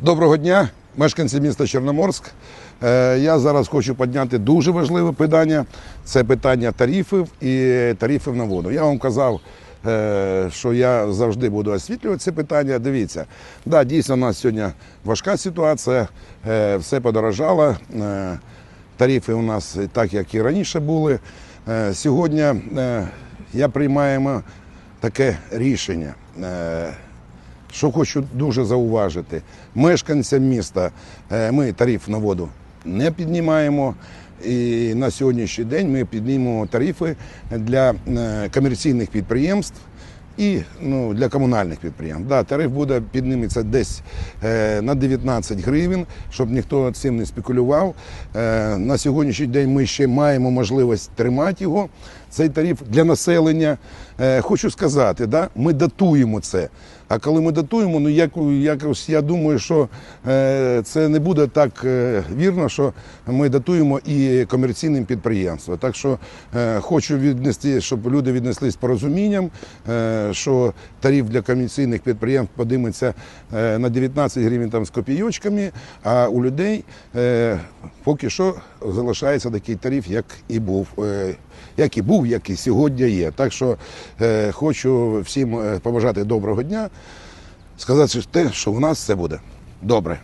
Доброго дня, мешканці міста Чорноморськ. Е, Я зараз хочу підняти дуже важливе питання. Це питання тарифів і тарифів на воду. Я вам казав, е, що я завжди буду освітлювати це питання. Дивіться, да, дійсно, у нас сьогодні важка ситуація, е, все подорожало. Тарифи у нас так, як і раніше були. Сьогодні я приймаємо таке рішення. Що хочу дуже зауважити, мешканцям міста е, ми тариф на воду не піднімаємо. І на сьогоднішній день ми піднімемо тарифи для е, комерційних підприємств і ну, для комунальних підприємств. Да, тариф буде підніметься десь е, на 19 гривень, щоб ніхто цим не спекулював. На сьогоднішній день ми ще маємо можливість тримати його. Цей тариф для населення. Е, хочу сказати, да, ми датуємо це. А коли ми датуємо, ну як, якось я думаю, що е, це не буде так е, вірно, що ми датуємо і комерційним підприємствам. Так що хочу віднести, щоб люди віднеслись з порозумінням, що тариф для комерційних підприємств подиметься на 19 гривень там з копійочками, а у людей поки що залишається такий тариф, як і був. Е, як і був, як і сьогодні є. Так що е, хочу всім е, побажати доброго дня, сказати те, що в нас все буде добре.